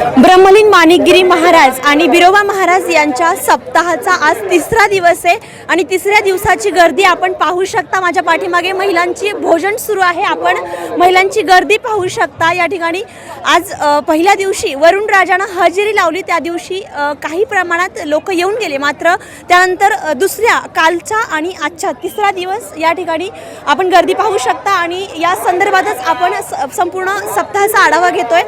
ब्रह्मलीन माणिकगिरी महाराज आणि बिरोबा महाराज यांच्या सप्ताहाचा आज तिसरा दिवस आहे आणि तिसऱ्या दिवसाची गर्दी आपण पाहू शकता. माझ्या पाठीमागे महिलांची भोजन सुरू आहे. आपण महिलांची गर्दी पाहू शकता. या ठिकाणी आज पहिल्या दिवशी वरुण राजानं हजेरी लावली. त्या दिवशी काही प्रमाणात लोक येऊन गेले. मात्र त्यानंतर दुसऱ्या कालच्या आणि आजच्या तिसरा दिवस या ठिकाणी आपण गर्दी पाहू शकता. आणि या संदर्भातच आपण स- संपूर्ण सप्ताहाचा आढावा घेतोय.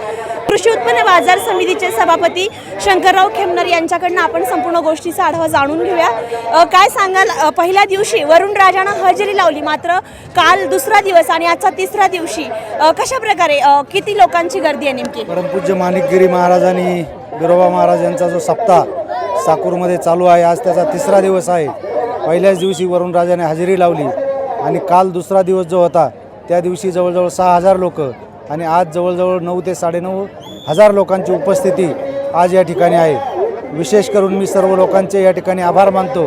कृषी उत्पन्न बाजार समितीचे सभापती शंकरराव खेमनर यांच्याकडनं आपण संपूर्ण गोष्टीचा आढावा जाणून घेऊया. काय सांगाल? पहिल्या दिवशी वरुण राजानं हजेरी लावली मात्र काल दुसरा दिवस आणि आजचा तिसरा दिवशी कशा प्रकारे किती लोकांची गर्दी आहे नेमकी? परमपूज्य माणिकगिरी महाराज आणि बिरोबा महाराज यांचा जो सप्ताह साकूरमध्ये चालू आहे आज त्याचा तिसरा दिवस आहे. पहिल्याच दिवशी वरुण राजाने हजेरी लावली आणि काल दुसरा दिवस जो होता त्या दिवशी जवळजवळ सहा हजार लोक आणि आज जवळजवळ नऊ ते साडेनऊ हजार लोकांची उपस्थिती आज या ठिकाणी आहे. विशेष करून मी सर्व लोकांचे या ठिकाणी आभार मानतो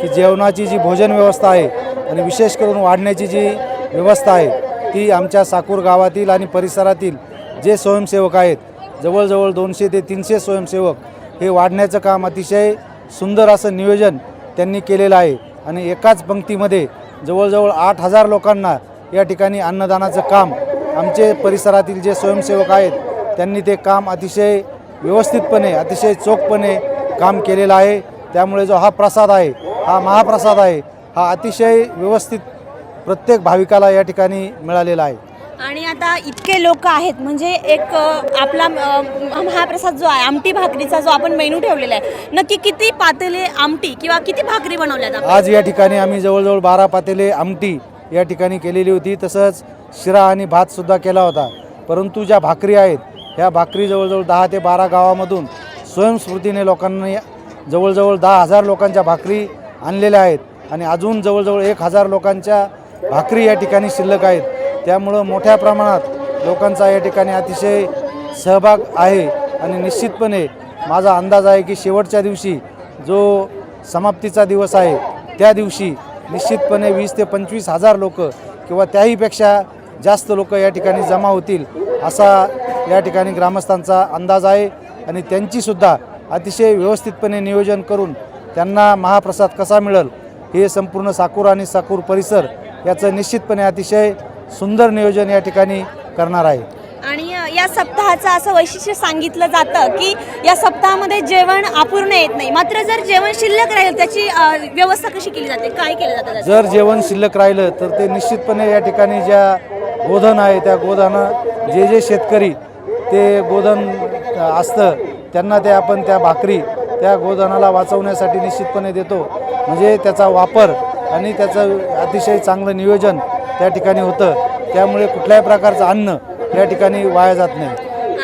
की जेवणाची जी भोजन व्यवस्था आहे आणि विशेष करून वाढण्याची जी व्यवस्था आहे ती आमच्या साकूर गावातील आणि परिसरातील जे स्वयंसेवक आहेत जवळजवळ दोनशे ते तीनशे स्वयंसेवक हे वाढण्याचं काम अतिशय सुंदर असं नियोजन त्यांनी केलेलं आहे. आणि एकाच पंक्तीमध्ये जवळजवळ आठ हजार लोकांना या ठिकाणी अन्नदानाचं काम आमचे परिसरातील जे स्वयंसेवक आहेत त्यांनी ते काम अतिशय व्यवस्थितपणे अतिशय चोखपणे काम केलेलं आहे. त्यामुळे जो हा प्रसाद आहे हा महाप्रसाद आहे हा अतिशय व्यवस्थित प्रत्येक भाविकाला या ठिकाणी मिळालेला आहे. आणि आता इतके लोक आहेत म्हणजे एक आपला महाप्रसाद जो आहे आमटी भाकरीचा जो आपण मेनू ठेवलेला आहे नक्की किती पातेले आमटी किंवा किती भाकरी बनवल्यात आपण? आज या ठिकाणी आम्ही जवळजवळ बारा पातेले आमटी या ठिकाणी केलेली होती. तसंच शिरा आणि भातसुद्धा केला होता. परंतु ज्या भाकरी आहेत ह्या भाकरी जवळजवळ दहा ते बारा गावामधून स्वयंस्फूर्तीने लोकांनी जवळजवळ दहा हजार लोकांच्या भाकरी आणलेल्या आहेत आणि अजून जवळजवळ एक हजार लोकांच्या भाकरी या ठिकाणी शिल्लक आहेत. त्यामुळं मोठ्या प्रमाणात लोकांचा या ठिकाणी अतिशय सहभाग आहे आणि निश्चितपणे माझा अंदाज आहे की शेवटच्या दिवशी जो समाप्तीचा दिवस आहे त्या दिवशी निश्चितपणे वीस ते पंचवीस हजार लोक किंवा त्याहीपेक्षा जास्त लोक या ठिकाणी जमा होतील असा या ठिकाणी ग्रामस्थांचा अंदाज आहे. आणि त्यांचीसुद्धा अतिशय व्यवस्थितपणे नियोजन करून त्यांना महाप्रसाद कसा मिळेल हे संपूर्ण साकूर आणि साकूर परिसर याचं निश्चितपणे अतिशय सुंदर नियोजन या ठिकाणी करणार आहे. आणि या सप्ताहाचं असं वैशिष्ट्य सांगितलं जातं की या सप्ताहामध्ये जेवण अपूर्ण येत नाही. मात्र जर जेवण शिल्लक राहील त्याची व्यवस्था कशी केली जाते? काय केलं जातं? जर जेवण शिल्लक राहिलं तर ते निश्चितपणे या ठिकाणी ज्या गोधन आहे त्या गोधनं जे जे शेतकरी ते गोधन असतं त्यांना ते आपण त्या भाकरी त्या गोधनाला वाचवण्यासाठी निश्चितपणे देतो. म्हणजे त्याचा वापर आणि त्याचं अतिशय चांगलं नियोजन त्या ठिकाणी होतं. त्यामुळे कुठल्याही प्रकारचं अन्न या ठिकाणी वाया जात नाही.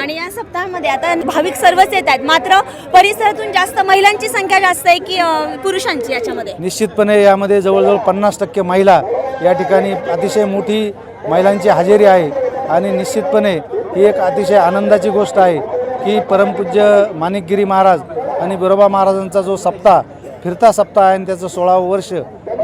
आणि या सप्ताहामध्ये आता भाविक सर्वच येत आहेत. मात्र परिसरातून जास्त महिलांची संख्या जास्त आहे की पुरुषांची याच्यामध्ये? निश्चितपणे यामध्ये जवळजवळ पन्नास टक्के महिला या ठिकाणी अतिशय मोठी महिलांची हजेरी आहे आणि निश्चितपणे ही एक अतिशय आनंदाची गोष्ट आहे की परमपूज्य माणिकगिरी महाराज आणि बिरोबा महाराजांचा जो सप्ताह फिरता सप्ताह आहे आणि त्याचं सोळावं वर्ष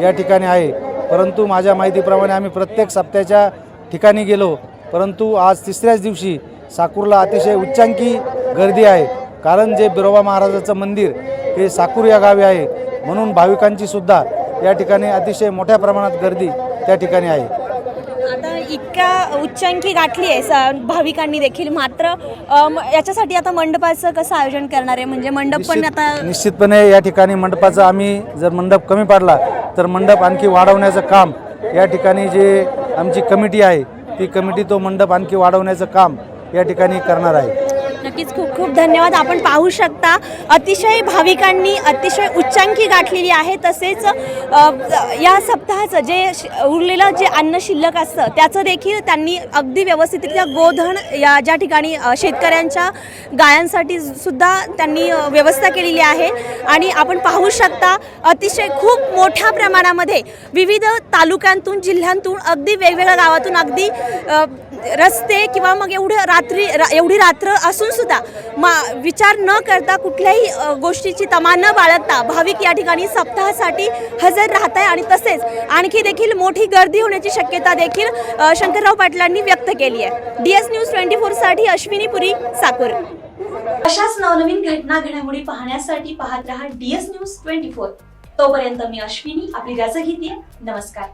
या ठिकाणी आहे. परंतु माझ्या माहितीप्रमाणे आम्ही प्रत्येक सप्त्याच्या ठिकाणी गेलो परंतु आज तिसऱ्याच दिवशी साकूरला अतिशय उच्चांकी गर्दी आहे. कारण जे बिरोबा महाराजाचं मंदिर हे साकूर या गावी आहे म्हणून भाविकांची सुद्धा या ठिकाणी अतिशय मोठ्या प्रमाणात गर्दी त्या ठिकाणी आहे. इतक्या उच्चांकी गाठली आहे स- भाविकांनी देखील. मात्र याच्यासाठी आता मंडपाचं कसं आयोजन करणार आहे? म्हणजे मंडप पण निश्चित- आता निश्चितपणे या ठिकाणी मंडपाचं आम्ही जर मंडप कमी पाडला तर मंडप आणखी वाढवण्याचं काम या ठिकाणी जे आमची कमिटी आहे ती कमिटी तो मंडप आणखी वाढवण्याचं काम या ठिकाणी करणार आहे. नक्कीच खूप खूप धन्यवाद. आपण पाहू शकता अतिशय भाविकांनी अतिशय उच्चांकी गाठलेली आहे. तसेच या सप्ताहाचं जे श- उरलेलं जे अन्न शिल्लक असतं त्याचं देखील त्यांनी अगदी व्यवस्थितरित्या गोधन या ज्या ठिकाणी शेतकऱ्यांच्या गायांसाठी सुद्धा त्यांनी व्यवस्था केलेली आहे. आणि आपण पाहू शकता अतिशय खूप मोठ्या प्रमाणामध्ये विविध तालुक्यांतून जिल्ह्यांतून अगदी वेगवेगळ्या गावातून अगदी रस्ते किंवा मग एवढं रात्री रा- एवढी रात्र असून सुद्धा मा विचार न करता कुठल्याही गोष्टीची तमा न बाळगता भाविक या ठिकाणी सप्ताहासाठी हजर राहत आहे आणि तसेच आणखी देखील मोठी गर्दी होण्याची शक्यता देखील शंकरराव पाटलांनी व्यक्त केली आहे. डी एस न्यूज ट्वेंटी फोरसाठी अश्विनी पुरी साकूर. अशाच नवनवीन घटना घडामोडी पाहण्यासाठी पाहत राहा D S news twenty four तोपर्यंत मी अश्विनी आपली रजा घेते. नमस्कार.